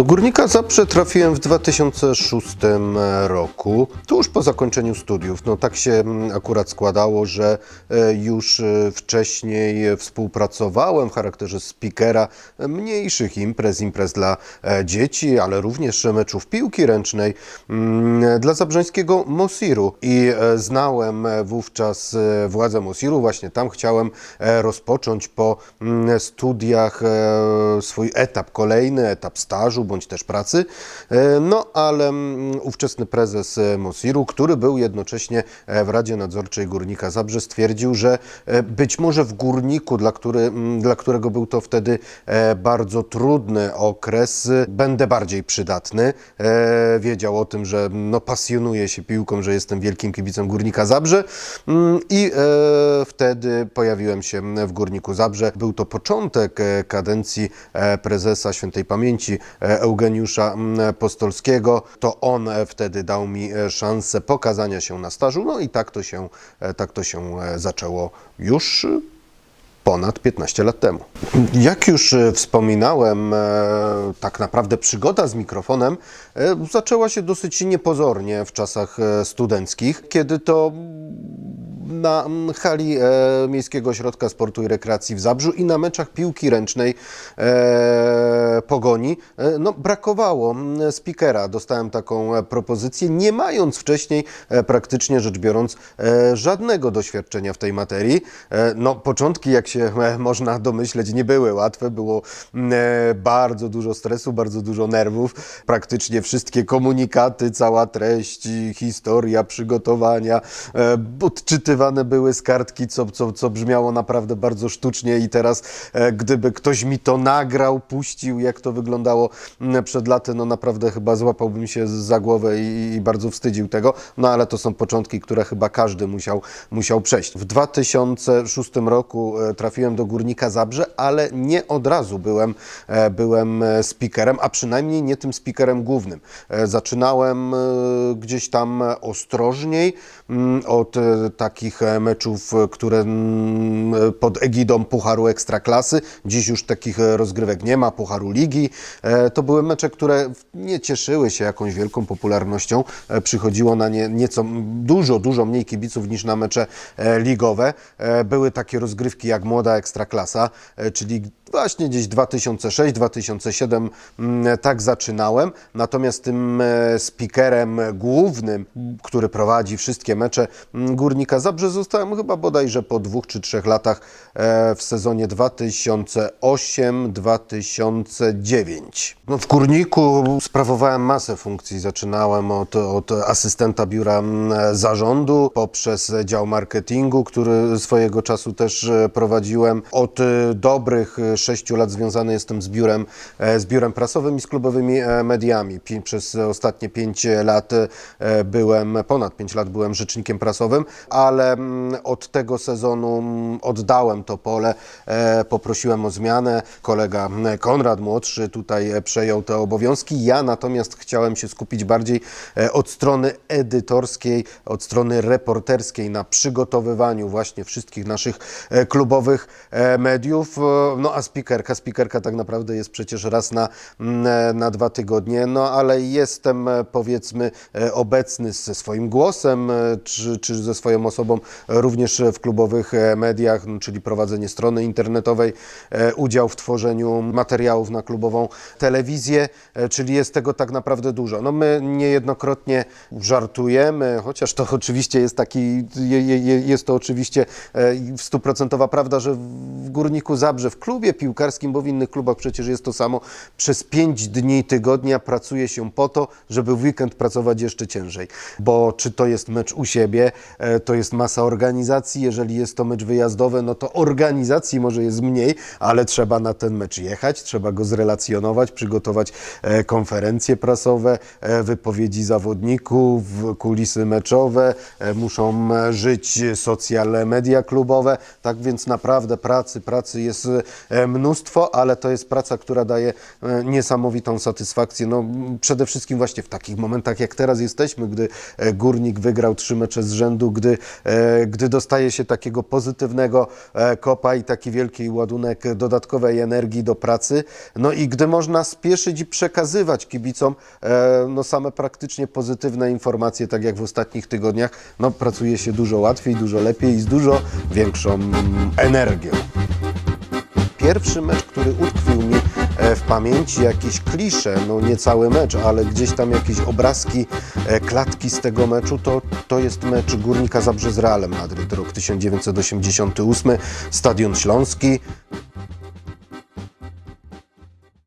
Do Górnika Zabrze trafiłem w 2006 roku, tuż po zakończeniu studiów. No tak się mm, akurat składało, że e, już e, wcześniej współpracowałem w charakterze speakera mniejszych imprez, imprez dla e, dzieci, ale również meczów piłki ręcznej mm, dla zabrzeńskiego Mosiru i e, znałem wówczas e, władze Mosiru. Właśnie tam chciałem e, rozpocząć po mm, studiach e, swój etap kolejny, etap stażu bądź też pracy. E, No ale mm, ówczesny prezes e, Mosiru, który był jednocześnie e, w Radzie Nadzorczej Górnika Zabrze, stwierdził, że być może w Górniku, dla, który, mm, dla którego był to wtedy bardzo trudny okres, będę bardziej przydatny. Wiedział o tym, że no, pasjonuje się piłką, że jestem wielkim kibicem Górnika Zabrze Mm, i wtedy pojawiłem się w Górniku Zabrze. Był to początek kadencji prezesa świętej pamięci Eugeniusza mm, Postolskiego. To on e, wtedy dał mi e, szansę pokazania się na stażu. No i tak to się, e, tak to się zaczęło już ponad 15 lat temu. Jak już wspominałem, tak naprawdę przygoda z mikrofonem zaczęła się dosyć niepozornie w czasach studenckich, kiedy to na hali e, Miejskiego Ośrodka Sportu i Rekreacji w Zabrzu i na meczach piłki ręcznej e, Pogoni e, no, brakowało speakera. Dostałem taką propozycję, nie mając wcześniej praktycznie rzecz biorąc żadnego doświadczenia w tej materii. No, początki, jak się można domyśleć, nie były łatwe. Było bardzo dużo stresu, bardzo dużo nerwów. Praktycznie wszystkie komunikaty, cała treść, historia, przygotowania, e, odczytywane były z kartki, co, co, co brzmiało naprawdę bardzo sztucznie i teraz e, gdyby ktoś mi to nagrał, puścił, jak to wyglądało mm, przed laty, no naprawdę chyba złapałbym się za głowę i, i bardzo wstydził tego, no ale to są początki, które chyba każdy musiał, musiał przejść. W 2006 roku e, trafiłem do Górnika Zabrze, ale nie od razu byłem, e, byłem speakerem, a przynajmniej nie tym speakerem głównym. Zaczynałem gdzieś tam ostrożniej mm, od e, takich e, meczów, e, które mm, pod egidą Pucharu Ekstraklasy. Dziś już takich e, rozgrywek nie ma, Pucharu Ligi. E, To były mecze, które nie cieszyły się jakąś wielką popularnością. E, Przychodziło na nie nieco dużo, dużo mniej kibiców niż na mecze e, ligowe. E, Były takie rozgrywki jak Młoda Ekstraklasa, e, czyli właśnie gdzieś 2006-2007 mm, tak zaczynałem. Natomiast tym e, speakerem głównym, który prowadzi wszystkie mecze mm, Górnika Zabrze zostałem chyba bodajże po dwóch czy trzech latach e, w sezonie 2008-2009. No, w Górniku sprawowałem masę funkcji. Zaczynałem od, od asystenta biura mm, zarządu, poprzez dział marketingu, który swojego czasu też e, prowadziłem. Od dobrych e, sześciu lat związany jestem z biurem, e, z biurem prasowym i z klubowymi e, mediami. Przez ostatnie pięć lat e, byłem, ponad pięć lat byłem rzecznikiem prasowym, ale mm, od tego sezonu mm, oddałem to pole, poprosiłem o zmianę. Kolega Konrad młodszy tutaj przejął te obowiązki. Ja natomiast chciałem się skupić bardziej od strony edytorskiej, od strony reporterskiej na przygotowywaniu właśnie wszystkich naszych klubowych mediów. No a speakerka, speakerka tak naprawdę jest przecież raz na, mm, e, na dwa tygodnie, no ale jestem e, powiedzmy e, obecny ze swoim głosem, czy, czy ze swoją osobą również w klubowych mediach, czyli prowadzenie strony internetowej, udział w tworzeniu materiałów na klubową telewizję, czyli jest tego tak naprawdę dużo. No my niejednokrotnie żartujemy, chociaż to oczywiście jest taki, je, je, jest to oczywiście stuprocentowa prawda, że w Górniku Zabrze, w klubie piłkarskim, bo w innych klubach przecież jest to samo, przez pięć dni tygodnia pracuje się po to, żeby w weekend pracować jeszcze ciężej. Bo czy to jest mecz u siebie, e, to jest masa organizacji, jeżeli jest to mecz wyjazdowy, no to organizacji może jest mniej, ale trzeba na ten mecz jechać, trzeba go zrelacjonować, przygotować e, konferencje prasowe, e, wypowiedzi zawodników, kulisy meczowe, muszą żyć social media klubowe, tak więc naprawdę pracy, pracy jest mnóstwo, ale to jest praca, która daje e, niesamowitą satysfakcję. No, przede wszystkim właśnie w takich momentach, jak teraz jesteśmy, gdy e, Górnik wygrał trzy mecze z rzędu, gdy, e, gdy dostaje się takiego pozytywnego kopa i taki wielki ładunek dodatkowej energii do pracy, no i gdy można spieszyć i przekazywać kibicom no, same praktycznie pozytywne informacje, tak jak w ostatnich tygodniach, no pracuje się dużo łatwiej, dużo lepiej i z dużo większą mm, energią. Pierwszy mecz, który utkwił mi e, w pamięci, jakieś klisze, no nie cały mecz, ale gdzieś tam jakieś obrazki, e, klatki z tego meczu, to, to jest mecz Górnika Zabrze z Realem Madryt, rok 1988, Stadion Śląski.